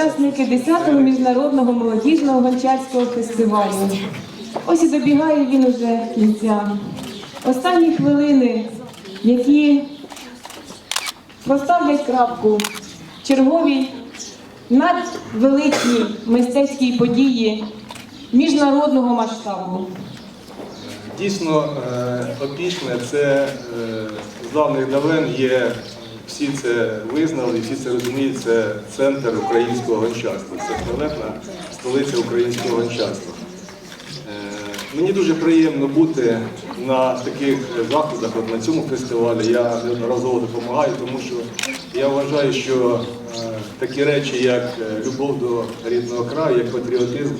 учасники 10-го міжнародного молодіжного гончарського фестивалю. Ось і добігає він уже кінця. Останні хвилини, які поставлять крапку черговій надвеликій мистецькій події міжнародного масштабу. Дійсно, е, опішне це е, з давних давен є, всі це визнали, всі це розуміють, це центр українського гончарства. Це славетна столиця українського гончарства. Е, Мені дуже приємно бути на таких заходах, от на цьому фестивалі. Я неодноразово допомагаю, тому що я вважаю, що е, такі речі, як е, любов до рідного краю, як патріотизм,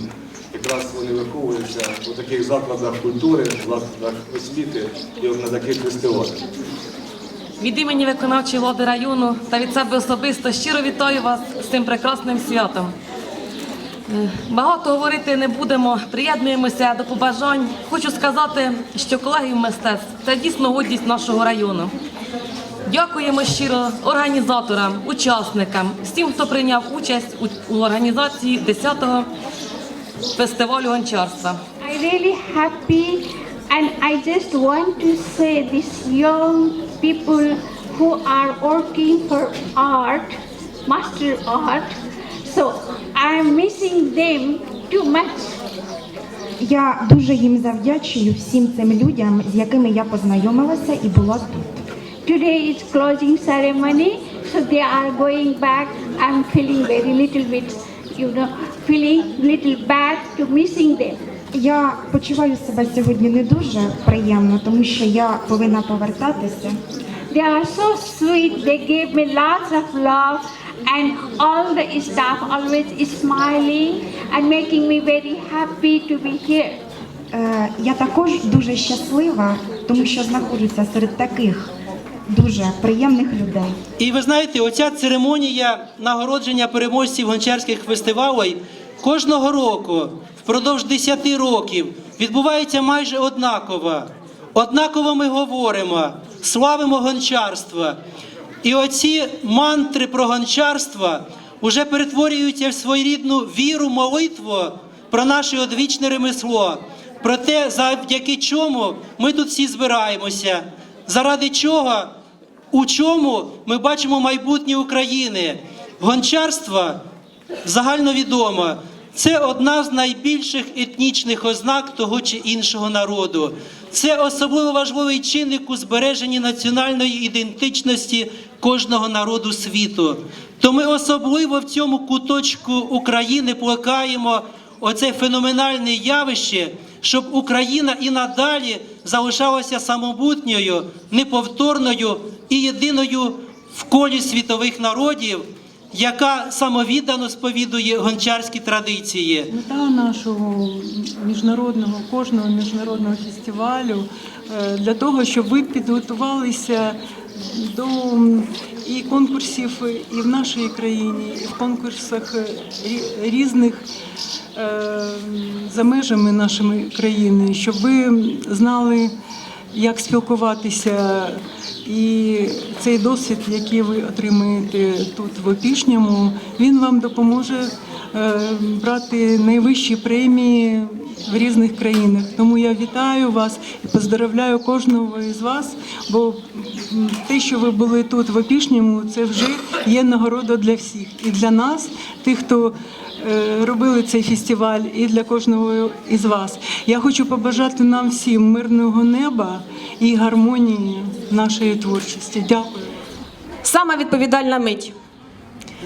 якраз вони виховуються у таких закладах культури, закладах освіти і на таких фестивалях. Від імені виконавчої влади району та від себе особисто щиро вітаю вас з цим прекрасним святом. Е, Багато говорити не будемо, приєднуємося до побажань. Хочу сказати, що колегів мистецтв це дійсно годність нашого району. Дякуємо щиро організаторам, учасникам, всім, хто прийняв участь у, організації 10-го фестивалю гончарства. I really happy and I just want to say these young people who are working for art, master art, so I'm missing them too much. Я дуже їм завдячую всім цим людям, з якими я познайомилася і була тут. Today is closing ceremony, so they are going back. I'm feeling very little bit, you know, feeling little bad to missing them. Я почуваю себе сьогодні не дуже приємно, тому що я повинна повертатися. They are so sweet. They gave me lots of love, and all the staff always is smiling and making me very happy to be here. Е, я також дуже щаслива, тому що знаходжуся серед таких дуже приємних людей. І ви знаєте, оця церемонія нагородження переможців гончарських фестивалей кожного року впродовж 10 років відбувається майже однаково. Однаково ми говоримо, славимо гончарство. І оці мантри про гончарство вже перетворюються в своєрідну віру, молитву про наше одвічне ремесло, про те, завдяки чому ми тут всі збираємося, заради чого у чому ми бачимо майбутнє України. Гончарство загальновідомо. Це одна з найбільших етнічних ознак того чи іншого народу. Це особливо важливий чинник у збереженні національної ідентичності кожного народу світу. То ми особливо в цьому куточку України плекаємо оце феноменальне явище, щоб Україна і надалі залишалася самобутньою, неповторною і єдиною в колі світових народів, яка самовіддано сповідує гончарські традиції. Мета нашого міжнародного кожного міжнародного фестивалю е, для того, щоб ви підготувалися до і конкурсів і в нашій країні, і в конкурсах е, різних е, за межами нашої країни, щоб ви знали, як спілкуватися. І цей досвід, який ви отримаєте тут в Опішньому, він вам допоможе е, брати найвищі премії в різних країнах. Тому я вітаю вас і поздравляю кожного із вас, бо те, що ви були тут в Опішньому, це вже є нагорода для всіх. І для нас, тих, хто е, робили цей фестиваль, і для кожного із вас. Я хочу побажати нам всім мирного неба і гармонії нашої творчості. Дякую. Сама відповідальна мить.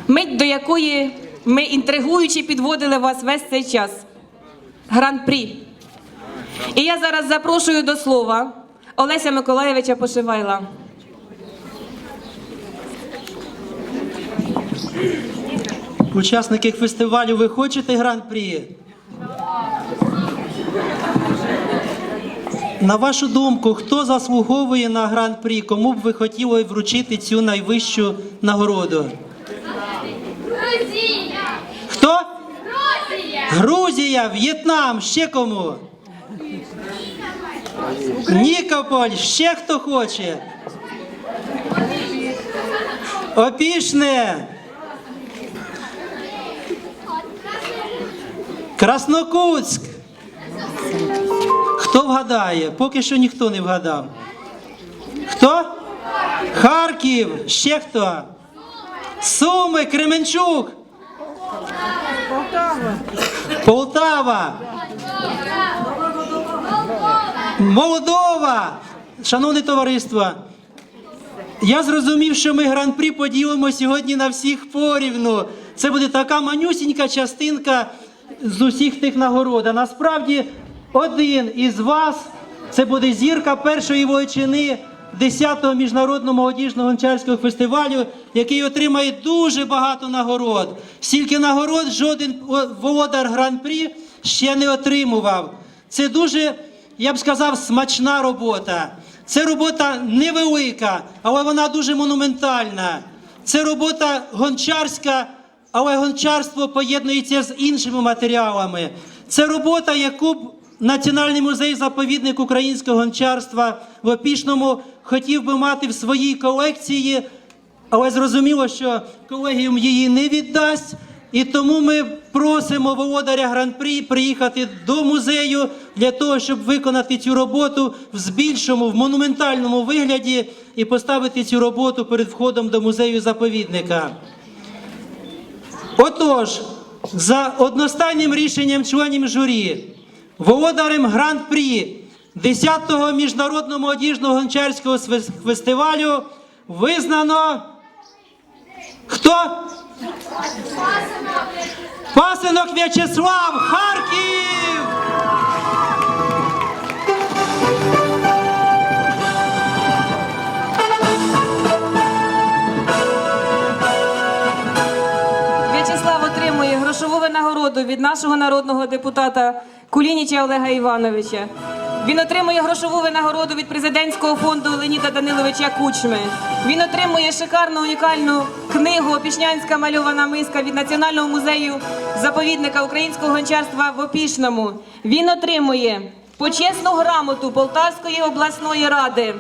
Мить, до якої ми інтригуючи підводили вас весь цей час. Гран-прі. І я зараз запрошую до слова Олеся Миколаєвича Пошивайла. Учасники фестивалю, ви хочете гран-прі? На вашу думку, хто заслуговує на гран-прі? Кому б ви хотіли вручити цю найвищу нагороду? Грузія! Грузія, В'єтнам, ще кому? Нікополь, ще хто хоче? Опішне. Краснокутськ. Хто вгадає? Поки що ніхто не вгадав. Хто? Харків. Ще хто? Суми, Кременчук. Полтава. Молдова. Шановне товариство, я зрозумів, що ми гран-прі поділимо сьогодні на всіх порівну. Це буде така манюсінька частинка з усіх тих нагород. А насправді один із вас це буде зірка першої войчини 10-го міжнародного молодіжного гончарського фестивалю, який отримає дуже багато нагород. Стільки нагород жоден володар гран-прі ще не отримував. Це дуже, я б сказав, смачна робота. Це робота невелика, але вона дуже монументальна. Це робота гончарська, але гончарство поєднується з іншими матеріалами. Це робота, яку б Національний музей заповідник українського гончарства в Опішному хотів би мати в своїй колекції, але зрозуміло, що колегіум її не віддасть. І тому ми просимо володаря гран-прі приїхати до музею для того, щоб виконати цю роботу в збільшому, в монументальному вигляді і поставити цю роботу перед входом до музею заповідника. Отож, за одностайним рішенням членів журі, володарем гран-прі 10-го міжнародного молодіжного гончарського фестивалю визнано хто? Пасинок В'ячеслав, Харків! Від нашого народного депутата Кулініча Олега Івановича. Він отримує грошову винагороду від президентського фонду Леоніда Даниловича Кучми. Він отримує шикарну унікальну книгу Опішнянська мальована миска від Національного музею заповідника українського гончарства в Опішному. Він отримує почесну грамоту Полтавської обласної ради.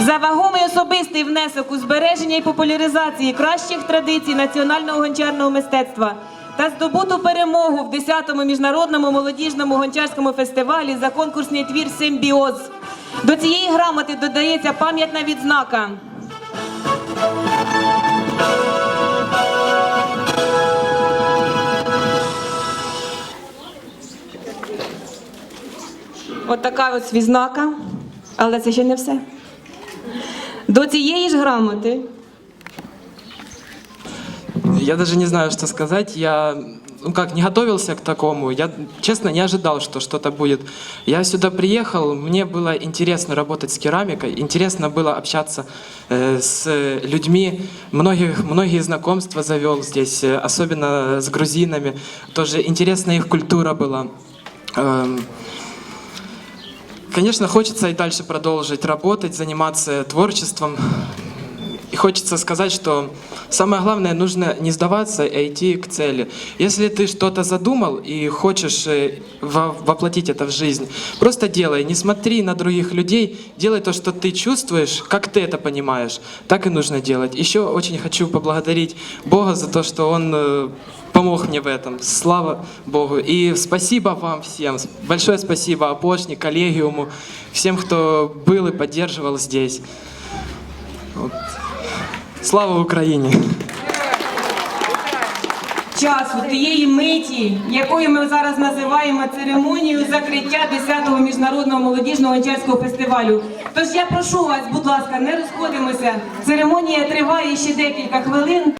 За вагомий особистий внесок у збереження і популяризації кращих традицій національного гончарного мистецтва та здобуту перемогу в 10-му міжнародному молодіжному гончарському фестивалі за конкурсний твір Симбіоз. До цієї грамоти додається пам'ятна відзнака. От така ось відзнака, але це ще не все. До цієї ж грамоти Я даже не знаю, что сказать. Я, ну как, не готовился к такому. Я, честно, не ожидал, что что-то будет. Я сюда приехал, мне было интересно работать с керамикой, интересно было общаться э, с людьми. Многих, многие знакомства завел здесь, э, особенно с грузинами. Тоже интересная их культура была. Эм, Конечно, хочется и дальше продолжить работать, заниматься творчеством. И хочется сказать, что самое главное, нужно не сдаваться, а идти к цели. Если ты что-то задумал и хочешь э, во- воплотить это в жизнь, просто делай, не смотри на других людей, делай то, что ты чувствуешь, как ты это понимаешь. Так и нужно делать. Еще очень хочу поблагодарить Бога за то, что Он э, помог мне в этом. Слава Богу. И спасибо вам всем. Большое спасибо Апошни, коллегиуму, всем, кто был и поддерживал здесь. Вот. Слава Україні! часу, тієї миті, якою ми зараз називаємо церемонію закриття 10-го міжнародного молодіжного гончарського фестивалю. Тож я прошу вас, будь ласка, не розходимося. Церемонія триває ще декілька хвилин.